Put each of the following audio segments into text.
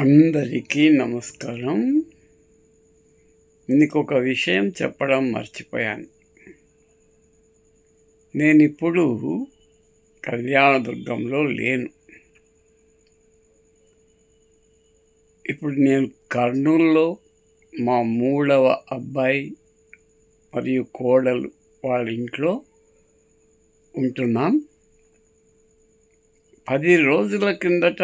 అందరికీ నమస్కారం. నీకు ఒక విషయం చెప్పడం మర్చిపోయాను. నేను ఇప్పుడు కళ్యాణదుర్గంలో లేను. ఇప్పుడు నేను కర్నూలులో మా మూడవ అబ్బాయి మరియు కోడలు వాళ్ళ ఇంట్లో ఉంటున్నాం. పది రోజుల కిందట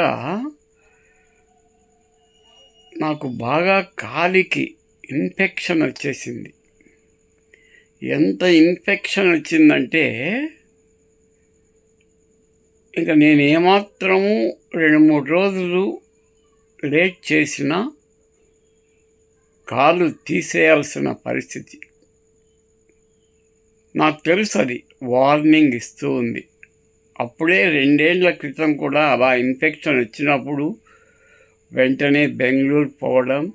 నాకు బాగా కాలికి ఇన్ఫెక్షన్ వచ్చేసింది. ఎంత ఇన్ఫెక్షన్ వచ్చిందంటే ఇంకా నేను ఏమాత్రము రెండు మూడు రోజులు లేట్ చేసినా కాలు తీసేయాల్సిన పరిస్థితి. నాకు తెలుసు అది వార్నింగ్ ఇస్తూ ఉంది. అప్పుడే రెండేళ్ళ క్రితం కూడా అలా ఇన్ఫెక్షన్ వచ్చినప్పుడు వెంటనే బెంగళూరు పోవడం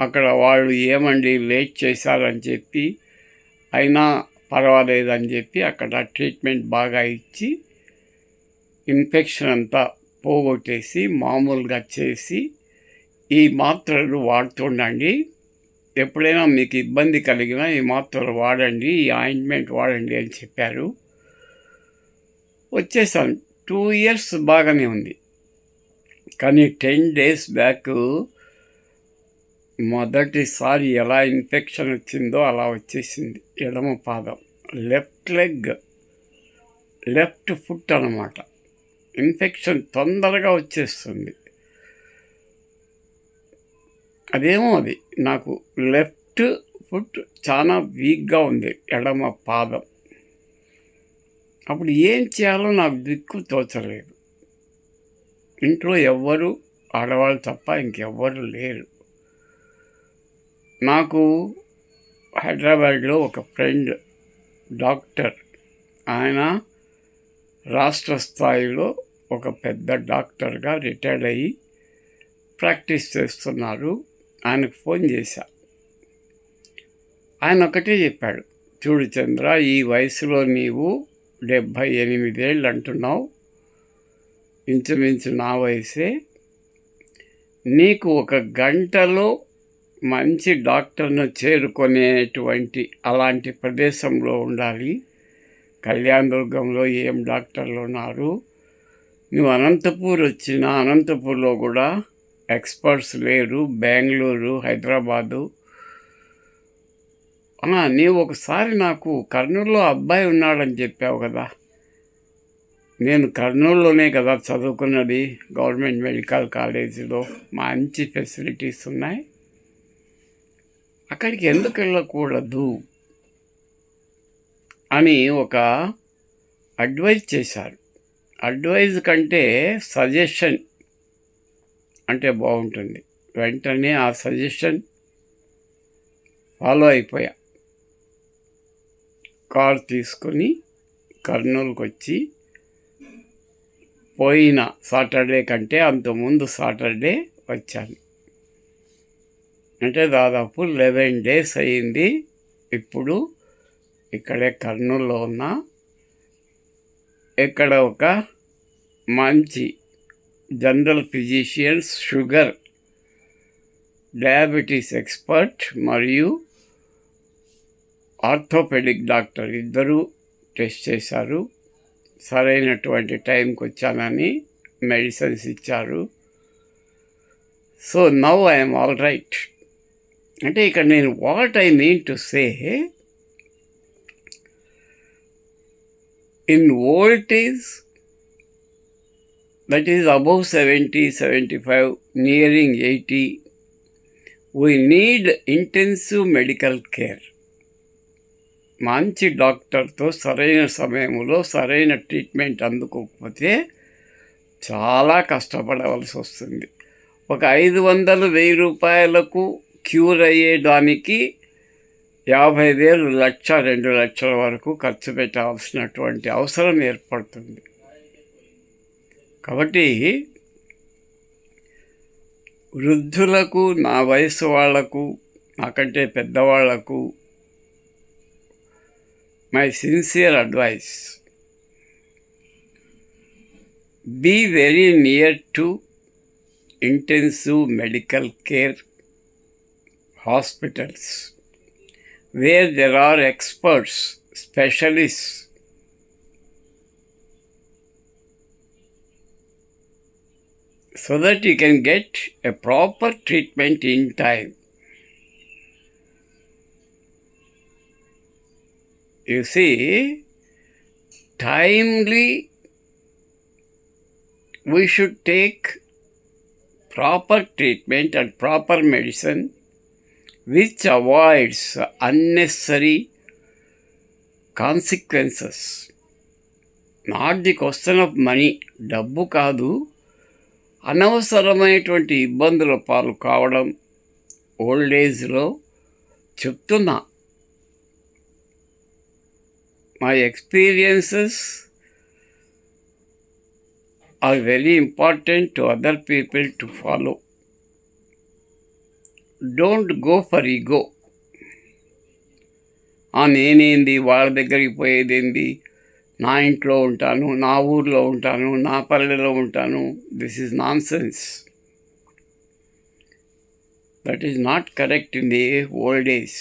అక్కడ వాళ్ళు ఏమండి లేట్ చేశారని చెప్పి అయినా పర్వాలేదని చెప్పి అక్కడ ట్రీట్మెంట్ బాగా ఇచ్చి ఇన్ఫెక్షన్ అంతా పోగొట్టేసి మామూలుగా చేసి ఈ మాత్రలు వాడుతుండండి. ఎప్పుడైనా మీకు ఇబ్బంది కలిగినా ఈ మాత్రలు వాడండి ఈ ఆయింట్మెంట్ వాడండి అని చెప్పారు. వచ్చేసాను. టూ ఇయర్స్ బాగానే ఉంది. కానీ టెన్ డేస్ బ్యాక్ మొదటిసారి ఎలా ఇన్ఫెక్షన్ వచ్చిందో అలా వచ్చేసింది ఎడమ పాదం. లెఫ్ట్ లెగ్ లెఫ్ట్ ఫుట్ అన్నమాట. ఇన్ఫెక్షన్ తొందరగా వచ్చేస్తుంది. అదేమో అది. నాకు లెఫ్ట్ ఫుట్ చాలా వీక్గా ఉంది ఎడమ పాదం. అప్పుడు ఏం చేయాలో నాకు దిక్కు తోచలేదు. ఇంట్లో ఎవ్వరు ఆడవాళ్ళు తప్ప ఇంకెవ్వరు లేరు. నాకు హైదరాబాద్లో ఒక ఫ్రెండ్ డాక్టర్. ఆయన రాష్ట్ర స్థాయిలో ఒక పెద్ద డాక్టర్గా రిటైర్డ్ అయ్యి ప్రాక్టీస్ చేస్తున్నారు. ఆయనకు ఫోన్ చేశా. ఆయన ఒకటే చెప్పాడు చూడు చంద్ర ఈ వయసులో నీవు డెబ్భై ఎనిమిదేళ్ళు అంటున్నావు. ఇంచుమించు నా వయసే. నీకు ఒక గంటలో మంచి డాక్టర్ను చేరుకునేటువంటి అలాంటి ప్రదేశంలో ఉండాలి. కళ్యాణదుర్గంలో ఏం డాక్టర్లు ఉన్నారు? నువ్వు అనంతపూర్ వచ్చిన అనంతపూర్లో కూడా ఎక్స్పర్ట్స్ లేరు. బెంగళూరు హైదరాబాదు. నీవు ఒకసారి నాకు కర్నూలులో అబ్బాయి ఉన్నాడని చెప్పావు కదా. నేను కర్నూలులోనే కదా చదువుకున్నది గవర్నమెంట్ మెడికల్ కాలేజీలో. మంచి ఫెసిలిటీస్ ఉన్నాయి. అక్కడికి ఎందుకు వెళ్ళకూడదు అని ఒక అడ్వైజ్ చేశారు. అడ్వైజ్ కంటే సజెషన్ అంటే బాగుంటుంది. వెంటనే ఆ సజెషన్ ఫాలో అయిపోయా. కార్ తీసుకొని కర్నూలుకి వచ్చి పోయిన సాటర్డే కంటే అంతకుముందు సాటర్డే వచ్చాను. అంటే దాదాపు లెవెన్ డేస్ అయ్యింది. ఇప్పుడు ఇక్కడే కర్నూలులో ఉన్న ఇక్కడ ఒక మంచి general physicians sugar diabetes expert మరియు ఆర్థోపెడిక్ డాక్టర్ ఇద్దరూ టెస్ట్ చేశారు. సరైనటువంటి టైంకి వచ్చానని మెడిసిన్స్ ఇచ్చారు. So now I'm all right. అంటే ఇక్కడ నేను what I mean to say in voltage that is above seventy seventy five nearing eighty we need intensive medical care. మంచి డాక్టర్తో సరైన సమయంలో సరైన ట్రీట్మెంట్ అందుకోకపోతే చాలా కష్టపడవలసి వస్తుంది. ఒక ఐదు వందలు వెయ్యి రూపాయలకు క్యూర్ అయ్యేదానికి యాభై వేలు లక్ష రెండు లక్షల వరకు ఖర్చు పెట్టాల్సినటువంటి అవసరం ఏర్పడుతుంది. కాబట్టి వృద్ధులకు నా వయసు వాళ్ళకు నాకంటే పెద్దవాళ్ళకు my sincere advice be very near to intensive medical care hospitals where there are experts, specialists. So that you can get a proper treatment in time. You see, timely, we should take proper treatment and proper medicine which avoids unnecessary consequences. Not the question of money డబ్బు కాదు అనవసరమైనటువంటి ఇబ్బందుల పాలు కావడం old ఏజ్లో చెప్తున్నా my experiences are very important to other people to follow don't go for ego నేనేంది? వాళ్ళ దగ్గరికి పోయేదేంది? నా ఇంట్లో ఉంటాను నా ఊర్లో ఉంటాను నా పల్లెలో ఉంటాను. This is nonsense that is not correct in the old age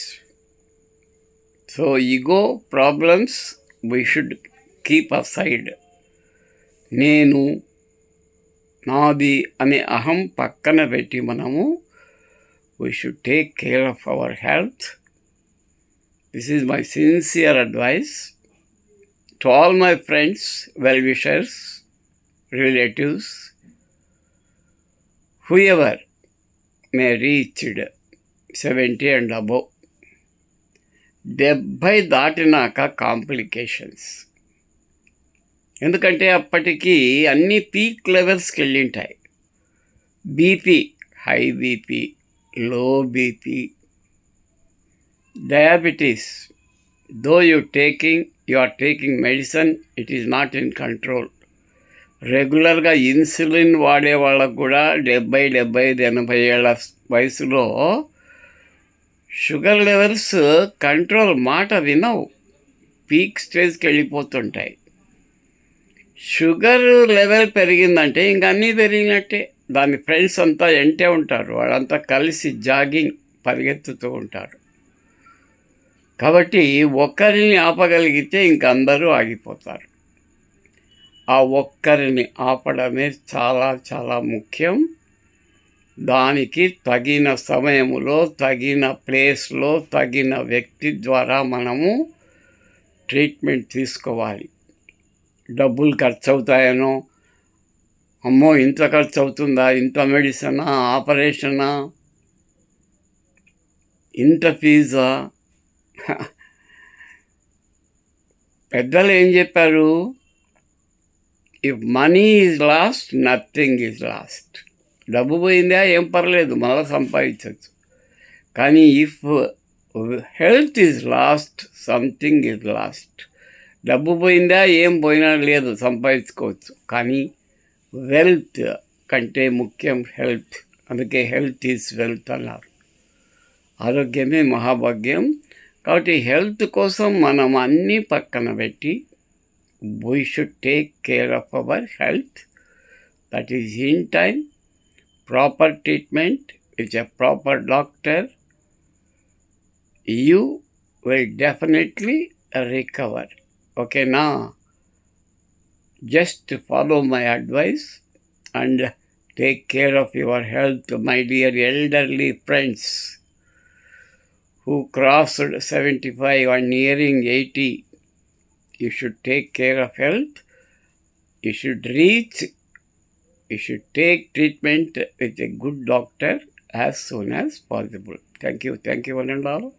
so ego problems we should keep aside నేను నాది అనే అహం పక్కన పెట్టి మనము we should take care of our health this is my sincere advice to all my friends, well wishers, relatives, whoever may reach 70 and above. డెబ్భై దాటినాక complications. ఎందుకంటే అప్పటికి అన్ని పీక్ లెవెల్స్కి వెళ్ళింటాయి. BP high BP low BP diabetes. Though you taking you are taking medicine it is not in control రెగ్యులర్గా insulin వాడే వాళ్ళకు కూడా డెబ్బై డెబ్బై ఐదు ఎనభై ఏళ్ళ వయసులో షుగర్ లెవెల్స్ కంట్రోల్ మాట వినవు. పీక్ స్టేజ్కి వెళ్ళిపోతుంటాయి. షుగర్ లెవెల్ పెరిగిందంటే ఇంక అన్నీ పెరిగినట్టే. దాని ఫ్రెండ్స్ అంతా ఎంటే ఉంటారు. వాళ్ళంతా కలిసి జాగింగ్ పరిగెత్తుతూ ఉంటారు. కాబట్టి ఒక్కరిని ఆపగలిగితే ఇంక అందరూ ఆగిపోతారు. ఆ ఒక్కరిని ఆపడమే చాలా చాలా ముఖ్యం. దానికి తగిన సమయంలో తగిన ప్లేస్లో తగిన వ్యక్తి ద్వారా మనము ట్రీట్మెంట్ తీసుకోవాలి. డబ్బులు ఖర్చు అవుతాయనో అమ్మో ఇంత ఖర్చు అవుతుందా ఇంత మెడిసినా ఆపరేషనా ఇంత ఫీజా? పెద్దలు ఏం చెప్పారు? If money is lost nothing is lost డబ్బు పోయిందా ఏం పర్లేదు మళ్ళీ సంపాదించవచ్చు కానీ if health is lost something is lost. డబ్బు పోయిందా ఏం పోయినా లేదు సంపాదించుకోవచ్చు. కానీ వెల్త్ కంటే ముఖ్యం హెల్త్. అందుకే హెల్త్ ఈజ్ వెల్త్ అన్నారు. ఆరోగ్యమే మహాభాగ్యం. కాబట్టి హెల్త్ కోసం మనం అన్నీ పక్కన పెట్టి we should take care of our health that is in time proper treatment with a proper doctor, you will definitely recover. Okay, now just follow my advice and take care of your health, my dear elderly friends who crossed 75 or nearing 80. You should take care of health. You should reach you should take treatment with a good doctor as soon as possible. Thank you. Thank you, one and all.